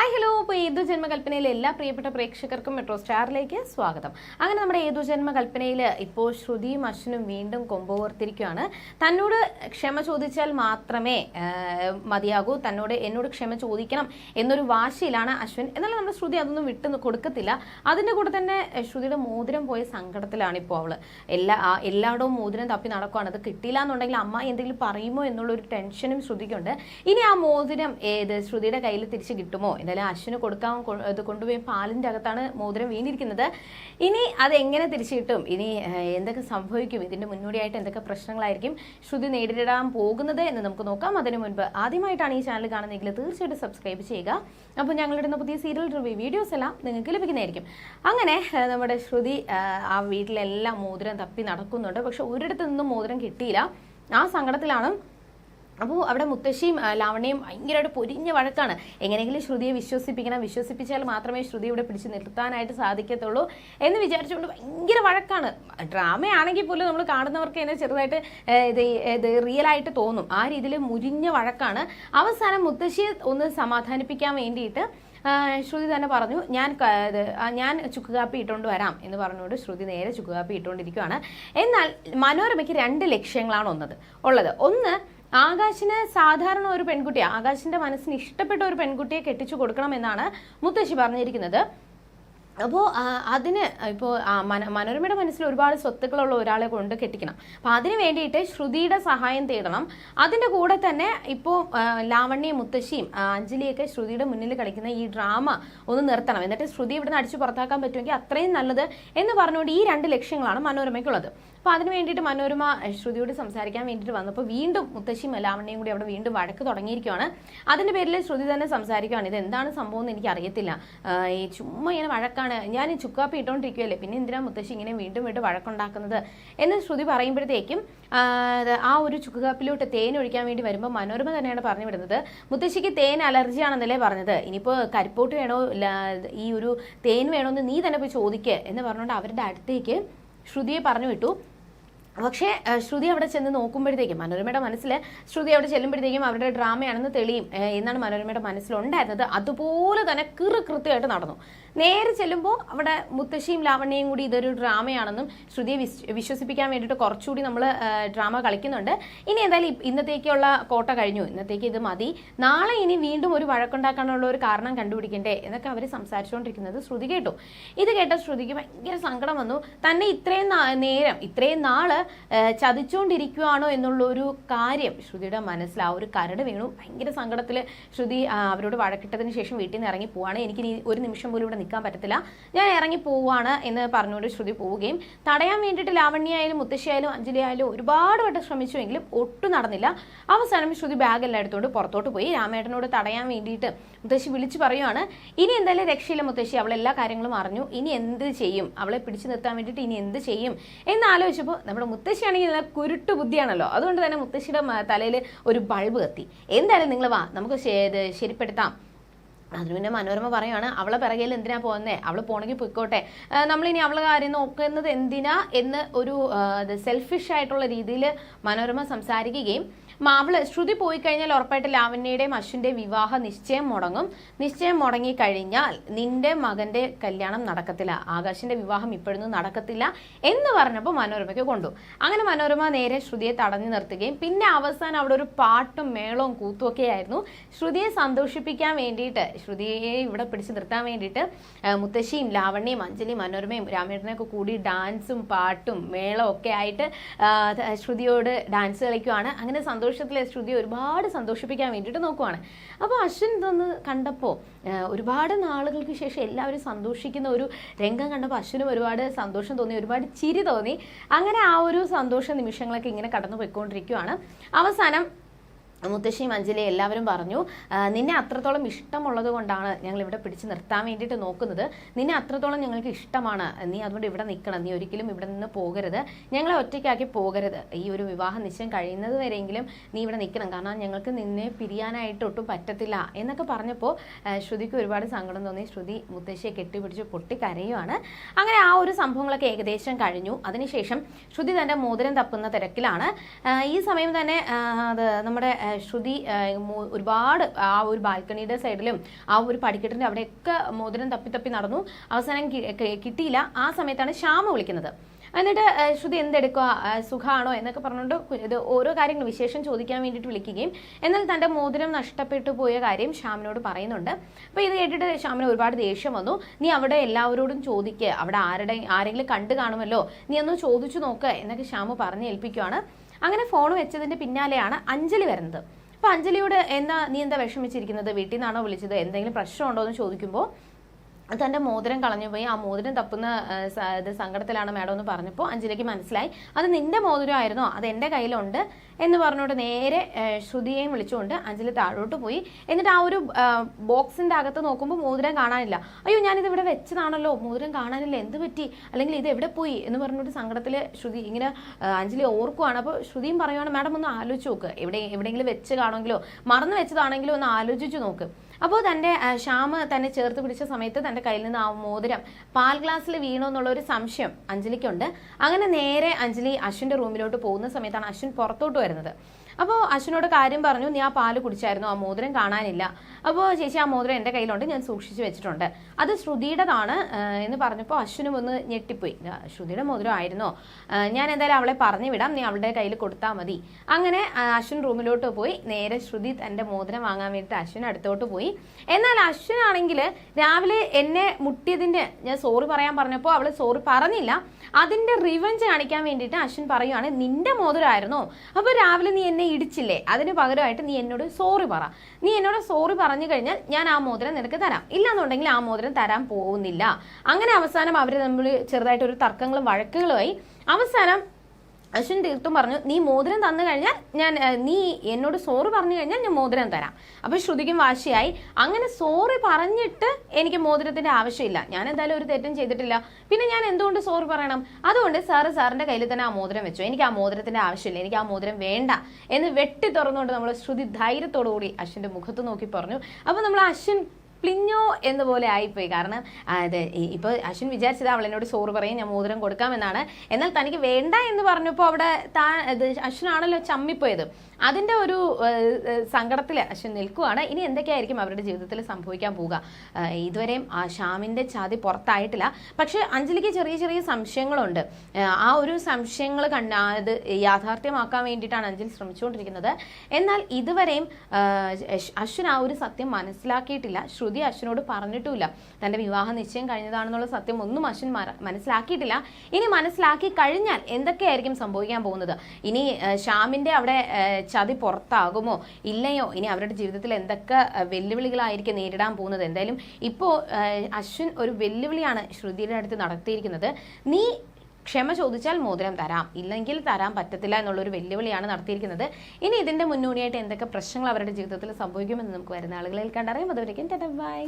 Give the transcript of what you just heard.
Hi hello ഇപ്പോൾ ഏതു ജന്മകൽപ്പനയിലെ എല്ലാ പ്രിയപ്പെട്ട പ്രേക്ഷകർക്കും മെട്രോ സ്റ്റാറിലേക്ക് സ്വാഗതം. അങ്ങനെ നമ്മുടെ ഏതു ജന്മകൽപ്പനയിൽ ഇപ്പോൾ ശ്രുതിയും അശ്വനും വീണ്ടും കൊമ്പോർത്തിരിക്കുകയാണ് തന്നോട് ക്ഷമ ചോദിച്ചാൽ മാത്രമേ മതിയാകൂ. തന്നോട് എന്നോട് ക്ഷമ ചോദിക്കണം എന്നൊരു വാശിയിലാണ് അശ്വൻ. എന്നാൽ നമ്മുടെ ശ്രുതി അതൊന്നും വിട്ടു കൊടുക്കത്തില്ല. അതിന്റെ കൂടെ തന്നെ ശ്രുതിയുടെ മോതിരം പോയ സങ്കടത്തിലാണ് ഇപ്പോൾ അവൾ എല്ലാ എല്ലായിടവും മോതിരം തപ്പി നടക്കുകയാണ് അത് കിട്ടിയില്ല എന്നുണ്ടെങ്കിൽ അമ്മ എന്തെങ്കിലും പറയുമോ എന്നുള്ളൊരു ടെൻഷനും ശ്രുതിക്കുണ്ട്. ഇനി ആ മോതിരം ഏത്? ശ്രുതിയുടെ കയ്യിൽ തിരിച്ച് കിട്ടുമോ? എന്തായാലും അശ്വിന് കൊടുക്കാൻ ഇത് കൊണ്ടുപോയി പാലിന്റെ അകത്താണ് മോതിരം വീണിരിക്കുന്നത്. ഇനി അത് എങ്ങനെ തിരിച്ചിട്ടും? ഇനി എന്തൊക്കെ സംഭവിക്കും? ഇതിന്റെ മുന്നോടിയായിട്ട് എന്തൊക്കെ പ്രശ്നങ്ങളായിരിക്കും ശ്രുതി നേരിടാൻ പോകുന്നത് എന്ന് നമുക്ക് നോക്കാം. അതിനു മുൻപ് ആദ്യമായിട്ടാണ് ഈ ചാനൽ കാണുന്നതെങ്കിൽ തീർച്ചയായിട്ടും സബ്സ്ക്രൈബ് ചെയ്യുക. അപ്പോൾ ഞങ്ങളിടുന്ന പുതിയ സീരിയൽ റിവ്യൂ വീഡിയോസ് എല്ലാം നിങ്ങൾക്ക് ലഭിക്കുന്നതായിരിക്കും. അങ്ങനെ നമ്മുടെ ശ്രുതി ആ വീട്ടിലെല്ലാം മോതിരം തപ്പി നടക്കുന്നുണ്ട്. പക്ഷെ ഒരിടത്തു നിന്നും മോതിരം കിട്ടിയില്ല. ആ സങ്കടത്തിലാണ് അപ്പോൾ അവിടെ മുത്തശ്ശിയും ലാവണ്യയും ഭയങ്കരമായിട്ട് പൊരിഞ്ഞ വഴക്കാണ്. എങ്ങനെയെങ്കിലും ശ്രുതിയെ വിശ്വസിപ്പിക്കണം. വിശ്വസിപ്പിച്ചാൽ മാത്രമേ ശ്രുതി ഇവിടെ പിടിച്ച് നിർത്താനായിട്ട് സാധിക്കത്തുള്ളൂ എന്ന് വിചാരിച്ചുകൊണ്ട് ഭയങ്കര വഴക്കാണ്. ഡ്രാമയാണെങ്കിൽ പോലും നമ്മൾ കാണുന്നവർക്ക് തന്നെ ചെറുതായിട്ട് ഇത് ഇത് റിയൽ ആയിട്ട് തോന്നും. ആ രീതിയിൽ മുരിഞ്ഞ വഴക്കാണ്. അവസാനം മുത്തശ്ശിയെ ഒന്ന് സമാധാനിപ്പിക്കാൻ വേണ്ടിയിട്ട് ശ്രുതി തന്നെ പറഞ്ഞു ഞാൻ ഞാൻ ചുക്കുകാപ്പി ഇട്ടുകൊണ്ട് വരാം എന്ന് പറഞ്ഞുകൊണ്ട് ശ്രുതി നേരെ ചുക്കുകാപ്പി ഇട്ടുകൊണ്ടിരിക്കുകയാണ് എന്നാൽ മനോരമയ്ക്ക് രണ്ട് ലക്ഷ്യങ്ങളാണ് ഒന്നത് ഉള്ളത്. ഒന്ന് ആകാശിന് സാധാരണ ഒരു പെൺകുട്ടിയെ ആകാശിന്റെ മനസ്സിന് ഇഷ്ടപ്പെട്ട ഒരു പെൺകുട്ടിയെ കെട്ടിച്ചു കൊടുക്കണം എന്നാണ് മുത്തശ്ശി പറഞ്ഞിരിക്കുന്നത്. അപ്പോൾ അതിന് ഇപ്പോൾ മനോരമയുടെ മനസ്സിൽ ഒരുപാട് സ്വത്തുക്കളുള്ള ഒരാളെ കൊണ്ട് കെട്ടിക്കണം. അപ്പോൾ അതിന് വേണ്ടിയിട്ട് ശ്രുതിയുടെ സഹായം തേടണം. അതിന്റെ കൂടെ തന്നെ ഇപ്പോൾ ലാവണ്യയും മുത്തശ്ശിയും അഞ്ജലിയൊക്കെ ശ്രുതിയുടെ മുന്നിൽ കളിക്കുന്ന ഈ ഡ്രാമ ഒന്ന് നിർത്തണം. എന്നിട്ട് ശ്രുതി ഇവിടുന്ന് അടിച്ചു പുറത്താക്കാൻ പറ്റുമെങ്കിൽ അത്രയും നല്ലത് എന്ന് പറഞ്ഞുകൊണ്ട് ഈ രണ്ട് ലക്ഷ്യങ്ങളാണ് മനോരമയ്ക്കുള്ളത്. അപ്പോൾ അതിന് വേണ്ടിയിട്ട് മനോരമ ശ്രുതിയോട് സംസാരിക്കാൻ വേണ്ടിയിട്ട് വന്നപ്പോൾ വീണ്ടും മുത്തശ്ശിയും ലാവണ്യയും കൂടി അവിടെ വീണ്ടും വഴക്ക് തുടങ്ങിയിരിക്കുകയാണ് അതിന്റെ പേരിൽ ശ്രുതി തന്നെ സംസാരിക്കുകയാണ് ഇത് എന്താണ് സംഭവം എന്ന് എനിക്ക് അറിയത്തില്ല ഈ ചുമ്മാ ഇങ്ങനെ വഴക്കാണ്. ഞാൻ ഈ ചുക്കാപ്പി ഇട്ടുകൊണ്ടിരിക്കുകയല്ലേ പിന്നെ എന്തിനാ മുത്തശ്ശി ഇങ്ങനെ വീണ്ടും വീണ്ടും വഴക്കുണ്ടാക്കുന്നത്? എന്ന് ശ്രുതി പറയുമ്പോഴത്തേക്കും ആ ഒരു ചുക്കുകാപ്പിലോട്ട് തേൻ ഒഴിക്കാൻ വേണ്ടി വരുമ്പോൾ മനോരമ തന്നെയാണ് പറഞ്ഞു വിടുന്നത്. മുത്തശ്ശിക്ക് തേൻ അലർജിയാണെന്നല്ലേ പറഞ്ഞത്. ഇനിയിപ്പോൾ കരിപ്പോട്ട് വേണോ? ഈ ഒരു തേൻ വേണോ എന്ന് നീ തന്നെ പോയി ചോദിക്കുക എന്ന് പറഞ്ഞുകൊണ്ട് അവരുടെ അടുത്തേക്ക് ശ്രുതിയെ പറഞ്ഞു വിട്ടു. പക്ഷേ ശ്രുതി അവിടെ ചെന്ന് നോക്കുമ്പോഴത്തേക്കും മനോരമയുടെ മനസ്സിൽ ശ്രുതി അവിടെ ചെല്ലുമ്പോഴത്തേക്കും അവരുടെ ഡ്രാമയാണെന്ന് തെളിയും എന്നാണ് മനോരമയുടെ മനസ്സിലുണ്ടായിരുന്നത്. അതുപോലെ തന്നെ കിറു കൃത്യമായിട്ട് നടന്നു. നേരെ ചെല്ലുമ്പോൾ അവിടെ മുത്തശ്ശിയും ലാവണ്യയും കൂടി ഇതൊരു ഡ്രാമയാണെന്നും ശ്രുതിയെ വിസ് വിശ്വസിപ്പിക്കാൻ വേണ്ടിയിട്ട് കുറച്ചുകൂടി നമ്മൾ ഡ്രാമ കളിക്കുന്നുണ്ട്. ഇനി എന്തായാലും ഇന്നത്തേക്കുള്ള കോട്ട കഴിഞ്ഞു. ഇന്നത്തേക്ക് ഇത് മതി. നാളെ ഇനി വീണ്ടും ഒരു വഴക്കുണ്ടാക്കാനുള്ള ഒരു കാരണം കണ്ടുപിടിക്കണ്ടേ എന്നൊക്കെ അവർ സംസാരിച്ചുകൊണ്ടിരിക്കുന്നത് ശ്രുതി കേട്ടു. ഇത് കേട്ട ശ്രുതിക്ക് ഭയങ്കര സങ്കടം വന്നു. തന്നെ ഇത്രയും നേരം ഇത്രയും നാൾ ചതിച്ചുകൊണ്ടിരിക്കുകയാണോ എന്നുള്ള ഒരു കാര്യം ശ്രുതിയുടെ മനസ്സിൽ ആ ഒരു കരട് വീണു. ഭയങ്കര സങ്കടത്തിൽ ശ്രുതി അവരോട് വഴക്കിട്ടതിന് ശേഷം വീട്ടിൽ നിന്ന് ഇറങ്ങി പോവാണ്. എനിക്ക് ഒരു നിമിഷം പോലും ഇവിടെ നിൽക്കാൻ പറ്റത്തില്ല. ഞാൻ ഇറങ്ങി പോവാണ് എന്ന് പറഞ്ഞുകൊണ്ട് ശ്രുതി പോവുകയും തടയാൻ വേണ്ടിയിട്ട് ലാവണ്യായാലും മുത്തശ്ശിയായാലും അഞ്ജലി ആയാലും ഒരുപാട് വട്ടം ശ്രമിച്ചുവെങ്കിലും ഒട്ടും നടന്നില്ല. അവസാനം ശ്രുതി ബാഗെല്ലാം എടുത്തുകൊണ്ട് പുറത്തോട്ട് പോയി. രാമേട്ടനോട് തടയാൻ വേണ്ടിയിട്ട് മുത്തശ്ശി വിളിച്ചു പറയുവാണ് ഇനി എന്തായാലും രക്ഷയില്ല മുത്തശ്ശി. അവൾ എല്ലാ കാര്യങ്ങളും അറിഞ്ഞു. ഇനി എന്ത് ചെയ്യും? അവളെ പിടിച്ചു നിർത്താൻ വേണ്ടിയിട്ട് ഇനി എന്ത് ചെയ്യും? എന്ന് ആലോചിച്ചപ്പോൾ നമ്മുടെ മുത്തശ്ശിയാണെങ്കിൽ നല്ല കുരുട്ടു ബുദ്ധിയാണല്ലോ. അതുകൊണ്ട് തന്നെ മുത്തശ്ശിയുടെ തലയിൽ ഒരു ബൾബ് കത്തി. എന്തായാലും നിങ്ങൾ വാ നമുക്ക് ശരിപ്പെടുത്താം. അതിന് മനോരമ പറയുവാണ് അവളെ പിറകിൽ എന്തിനാ പോകുന്നേ? അവൾ പോണെങ്കിൽ പൊയ്ക്കോട്ടെ. നമ്മളിനി അവളെ കാര്യം നോക്കുന്നത് എന്തിനാ എന്ന് ഒരു സെൽഫിഷ് ആയിട്ടുള്ള രീതിയിൽ മനോരമ സംസാരിക്കുകയും മാവൾ ശ്രുതി പോയി കഴിഞ്ഞാൽ ഉറപ്പായിട്ട് ലാവണ്യയുടെയും അശ്വിന്റെയും വിവാഹ നിശ്ചയം മുടങ്ങും. നിശ്ചയം മുടങ്ങി കഴിഞ്ഞാൽ നിന്റെ മകന്റെ കല്യാണം നടക്കത്തില്ല. ആകാശിന്റെ വിവാഹം ഇപ്പോഴൊന്നും നടക്കത്തില്ല എന്ന് പറഞ്ഞപ്പോൾ മനോരമയ്ക്ക് കൊണ്ടു. അങ്ങനെ മനോരമ നേരെ ശ്രുതിയെ തടഞ്ഞു നിർത്തുകയും പിന്നെ അവസാനം അവിടെ ഒരു പാട്ടും മേളവും കൂത്തുമൊക്കെ ആയിരുന്നു. ശ്രുതിയെ സന്തോഷിപ്പിക്കാൻ വേണ്ടിയിട്ട് ശ്രുതിയെ ഇവിടെ പിടിച്ചു നിർത്താൻ വേണ്ടിയിട്ട് മുത്തശ്ശിയും ലാവണ്യയും അഞ്ജലി മനോരമയും രാമേട്ടനൊക്കെ കൂടി ഡാൻസും പാട്ടും മേളവും ഒക്കെ ആയിട്ട് ശ്രുതിയോട് ഡാൻസ് കളിക്കുവാണ്. അങ്ങനെ സന്തോഷത്തിൽ ശ്രുതി ഒരുപാട് സന്തോഷിപ്പിക്കാൻ വേണ്ടിയിട്ട് നോക്കുവാണ്. അപ്പോൾ അശ്വിൻ ഇതൊന്ന് കണ്ടപ്പോൾ ഒരുപാട് നാളുകൾക്ക് ശേഷം എല്ലാവരും സന്തോഷിക്കുന്ന ഒരു രംഗം കണ്ടപ്പോൾ അശ്വിനും ഒരുപാട് സന്തോഷം തോന്നി ഒരുപാട് ചിരി തോന്നി. അങ്ങനെ ആ ഒരു സന്തോഷ നിമിഷങ്ങളൊക്കെ ഇങ്ങനെ കടന്നു പോയിക്കൊണ്ടിരിക്കുവാണ് അവസാനം മുത്തശ്ശിയും മഞ്ജലി എല്ലാവരും പറഞ്ഞു നിന്നെ അത്രത്തോളം ഇഷ്ടമുള്ളത് കൊണ്ടാണ് ഞങ്ങൾ ഇവിടെ പിടിച്ച് നിർത്താൻ വേണ്ടിയിട്ട് നോക്കുന്നത്. നിന്നെ അത്രത്തോളം ഞങ്ങൾക്ക് ഇഷ്ടമാണ്. നീ അതുകൊണ്ട് ഇവിടെ നിൽക്കണം. നീ ഒരിക്കലും ഇവിടെ നിന്ന് പോകരുത്. ഞങ്ങളെ ഒറ്റയ്ക്കാക്കി പോകരുത്. ഈ ഒരു വിവാഹ നിശ്ചയം കഴിയുന്നത് വരെയെങ്കിലും നീ ഇവിടെ നിൽക്കണം. കാരണം ഞങ്ങൾക്ക് നിന്നെ പിരിയാനായിട്ട് ഒട്ടും പറ്റത്തില്ല. എന്നൊക്കെ പറഞ്ഞപ്പോൾ ശ്രുതിക്ക് ഒരുപാട് സങ്കടം തോന്നി. ശ്രുതി മുത്തശ്ശിയെ കെട്ടിപ്പിടിച്ച് പൊട്ടി കരയുവാണ് അങ്ങനെ ആ ഒരു സംഭവങ്ങളൊക്കെ ഏകദേശം കഴിഞ്ഞു. അതിനുശേഷം ശ്രുതി തന്റെ മോതിരം തപ്പുന്ന തിരക്കിലാണ്. ഈ സമയം തന്നെ അത് നമ്മുടെ ശ്രുതി ഒരുപാട് ആ ഒരു ബാൽക്കണിയുടെ സൈഡിലും ആ ഒരു പടിക്കെട്ടിന്റെ അവിടെയൊക്കെ മോതിരം തപ്പി തപ്പി നടന്നു. അവസാനം കിട്ടിയില്ല. ആ സമയത്താണ് ശ്യാമ വിളിക്കുന്നത്. എന്നിട്ട് ശ്രുതി എന്തെടുക്കുക സുഖമാണോ എന്നൊക്കെ പറഞ്ഞുകൊണ്ട് ഇത് ഓരോ കാര്യങ്ങൾ വിശേഷം ചോദിക്കാൻ വേണ്ടിയിട്ട് വിളിക്കുകയും എന്നാൽ തന്റെ മോതിരം നഷ്ടപ്പെട്ടു പോയ കാര്യം ശ്യാമിനോട് പറയുന്നുണ്ട്. അപ്പോൾ ഇത് കേട്ടിട്ട് ശ്യാമിന് ഒരുപാട് ദേഷ്യം വന്നു. നീ അവിടെ എല്ലാവരോടും ചോദിക്കുക അവിടെ ആരുടെ ആരെങ്കിലും കണ്ടു കാണുമല്ലോ. നീ ഒന്ന് ചോദിച്ചു നോക്കുക എന്നൊക്കെ ശ്യാമു പറഞ്ഞ് ഏൽപ്പിക്കുവാണ് അങ്ങനെ ഫോൺ വെച്ചതിന്റെ പിന്നാലെയാണ് അഞ്ജലി വരുന്നത്. അപ്പോൾ അഞ്ജലിയോട് എന്താ നീ എന്താ വിഷമിച്ചിരിക്കുന്നത്? വീട്ടിൽ നിന്നാണോ വിളിച്ചത്? എന്തെങ്കിലും പ്രശ്നമുണ്ടോ എന്ന് ചോദിക്കുമ്പോൾ തന്റെ മോതിരം കളഞ്ഞു പോയി. ആ മോതിരം തപ്പുന്ന ഇത് സങ്കടത്തിലാണ് മാഡം എന്ന് പറഞ്ഞപ്പോൾ അഞ്ജലിക്ക് മനസ്സിലായി. അത് നിന്റെ മോതിരം ആയിരുന്നോ? അത് എന്റെ കയ്യിലുണ്ട് എന്ന് പറഞ്ഞുകൊണ്ട് നേരെ ശ്രുതിയെയും വിളിച്ചുകൊണ്ട് അഞ്ജലി താഴോട്ട് പോയി. എന്നിട്ട് ആ ഒരു ബോക്സിന്റെ അകത്ത് നോക്കുമ്പോൾ മോതിരം കാണാനില്ല. അയ്യോ ഞാനിത് ഇവിടെ വെച്ചതാണല്ലോ. മോതിരം കാണാനില്ല. എന്ത് പറ്റി? അല്ലെങ്കിൽ ഇത് എവിടെ പോയി? എന്ന് പറഞ്ഞിട്ട് സങ്കടത്തിൽ ശ്രുതി ഇങ്ങനെ അഞ്ജലി ഓർക്കുവാണ്. അപ്പോൾ ശ്രുതിയും പറയുവാണ് മാഡം ഒന്ന് ആലോചിച്ച് നോക്ക്. എവിടെ എവിടെയെങ്കിലും വെച്ച് കാണുമെങ്കിലോ? മറന്നു വെച്ചതാണെങ്കിലോ? ഒന്ന് ആലോചിച്ച് നോക്ക്. അപ്പോൾ തന്റെ ശ്യാമ തന്നെ ചേർത്ത് പിടിച്ച സമയത്ത് തന്റെ കയ്യിൽ നിന്ന് ആ മോതിരം പാൽ ഗ്ലാസ്സിൽ വീണോ എന്നുള്ള ഒരു സംശയം അഞ്ജലിക്കുണ്ട്. അങ്ങനെ നേരെ അഞ്ജലി അശ്വിന്റെ റൂമിലോട്ട് പോകുന്ന സമയത്താണ് അശ്വിൻ പുറത്തോട്ട് വരുന്നത്. അപ്പോൾ അശ്വിനോട് കാര്യം പറഞ്ഞു നീ ആ പാൽ കുടിച്ചായിരുന്നു? ആ മോതിരം കാണാനില്ല. അപ്പോൾ ചേച്ചി ആ മോതിരം എന്റെ കയ്യിലുണ്ട് ഞാൻ സൂക്ഷിച്ച് വെച്ചിട്ടുണ്ട്. അത് ശ്രുതിയുടേതാണ് എന്ന് പറഞ്ഞപ്പോൾ അശ്വിനും ഒന്ന് ഞെട്ടിപ്പോയി. ശ്രുതിയുടെ മോതിരം ആയിരുന്നോ? ഞാൻ എന്തായാലും അവളെ പറഞ്ഞു വിടാം നീ അവളുടെ കയ്യിൽ കൊടുത്താൽ മതി. അങ്ങനെ അശ്വിൻ റൂമിലോട്ട് പോയി. നേരെ ശ്രുതി തന്റെ മോതിരം വാങ്ങാൻ വേണ്ടിയിട്ട് അശ്വിൻ അടുത്തോട്ട് പോയി. എന്നാൽ അശ്വിൻ ആണെങ്കിൽ രാവിലെ എന്നെ മുട്ടിയതിന്റെ ഞാൻ സോറി പറയാൻ പറഞ്ഞപ്പോൾ അവൾ സോറി പറഞ്ഞില്ല. അതിന്റെ റിവഞ്ച് കാണിക്കാൻ വേണ്ടിയിട്ട് അശ്വിൻ പറയുവാണ് നിന്റെ മോതിരമായിരുന്നോ അപ്പോൾ രാവിലെ നീ എന്നെ ഇടിച്ചില്ലേ? അതിന് പകരമായിട്ട് നീ എന്നോട് സോറി പറ. നീ എന്നോട് സോറി പറഞ്ഞു കഴിഞ്ഞാൽ ഞാൻ ആ മോതിരം നിനക്ക് തരാം. ഇല്ലാന്നുണ്ടെങ്കിൽ ആ മോതിരം തരാൻ പോകുന്നില്ല. അങ്ങനെ അവസാനം അവർ തമ്മിൽ ചെറുതായിട്ടൊരു തർക്കങ്ങളും വഴക്കുകളുമായി അവസാനം അശ്വിൻ തീർത്തും പറഞ്ഞു നീ മോതിരം തന്നു കഴിഞ്ഞാൽ ഞാൻ നീ എന്നോട് സോറി പറഞ്ഞു കഴിഞ്ഞാൽ ഞാൻ മോതിരം തരാം. അപ്പൊ ശ്രുതിക്കും വാശിയായി. അങ്ങനെ സോറി പറഞ്ഞിട്ട് എനിക്ക് മോതിരത്തിന്റെ ആവശ്യമില്ല. ഞാൻ എന്തായാലും ഒരു തെറ്റും ചെയ്തിട്ടില്ല. പിന്നെ ഞാൻ എന്തുകൊണ്ട് സോറി പറയണം? അതുകൊണ്ട് സാറ് സാറിന്റെ കയ്യിൽ തന്നെ ആ മോതിരം വെച്ചു. എനിക്ക് ആ മോതിരത്തിന്റെ ആവശ്യമില്ല. എനിക്ക് ആ മോതിരം വേണ്ട എന്ന് വെട്ടി തുറന്നുകൊണ്ട് നമ്മൾ ശ്രുതി ധൈര്യത്തോടു കൂടി അശ്വിന്റെ മുഖത്ത് നോക്കി പറഞ്ഞു. അപ്പൊ നമ്മൾ അശ്വിൻ പ്ലിഞ്ഞോ എന്ന പോലെ ആയിപ്പോയി. കാരണം അത് ഇപ്പോൾ അശ്വിൻ വിചാരിച്ചത് അവൾ എന്നോട് സോറ് പറയും ഞാൻ മോതിരം കൊടുക്കാമെന്നാണ്. എന്നാൽ തനിക്ക് വേണ്ട എന്ന് പറഞ്ഞപ്പോൾ അവിടെ താ ഇത് അശ്വിനാണല്ലോ ചമ്മിപ്പോയത്. അതിന്റെ ഒരു സങ്കടത്തിൽ അശ്വിൻ നിൽക്കുകയാണ് ഇനി എന്തൊക്കെയായിരിക്കും അവരുടെ ജീവിതത്തിൽ സംഭവിക്കാൻ പോവുക? ഇതുവരെയും ആ ഷാമിന്റെ ചാതി പുറത്തായിട്ടില്ല. പക്ഷേ അഞ്ജലിക്ക് ചെറിയ ചെറിയ സംശയങ്ങളുണ്ട്. ആ, ഒരു സംശയങ്ങൾ കണ്ട അത് യാഥാർത്ഥ്യമാക്കാൻ വേണ്ടിയിട്ടാണ് അഞ്ജലി ശ്രമിച്ചുകൊണ്ടിരിക്കുന്നത്. എന്നാൽ ഇതുവരെയും അശ്വിൻ ആ ഒരു സത്യം മനസ്സിലാക്കിയിട്ടില്ല. അശ്വിനോട് പറഞ്ഞിട്ടുമില്ല. തന്റെ വിവാഹ നിശ്ചയം കഴിഞ്ഞതാണെന്നുള്ള സത്യം ഒന്നും അശ്വിൻ മനസ്സിലാക്കിയിട്ടില്ല. ഇനി മനസ്സിലാക്കി കഴിഞ്ഞാൽ എന്തൊക്കെയായിരിക്കും സംഭവിക്കാൻ പോകുന്നത്? ഇനി ശ്യാമിന്റെ അവിടെ ചതി പുറത്താകുമോ? ഇല്ലയോ? ഇനി അവരുടെ ജീവിതത്തിൽ എന്തൊക്കെ വെല്ലുവിളികളായിരിക്കും നേരിടാൻ പോകുന്നത്? എന്തായാലും ഇപ്പോ അശ്വിൻ ഒരു വെല്ലുവിളിയാണ് ശ്രുതിയുടെ അടുത്ത് നടത്തിയിരിക്കുന്നത്. നീ ക്ഷമ ചോദിച്ചാൽ മോതിരം തരാം. ഇല്ലെങ്കിൽ തരാൻ പറ്റത്തില്ല എന്നുള്ളൊരു വെല്ലുവിളിയാണ് നടത്തിയിരിക്കുന്നത്. ഇനി ഇതിന്റെ മുന്നോടിയായിട്ട് എന്തൊക്കെ പ്രശ്നങ്ങൾ അവരുടെ ജീവിതത്തിൽ സംഭവിക്കുമെന്ന് നമുക്ക് വരുന്ന ആളുകളിൽ കണ്ടറിയാം. അതുവരെയും ബൈ.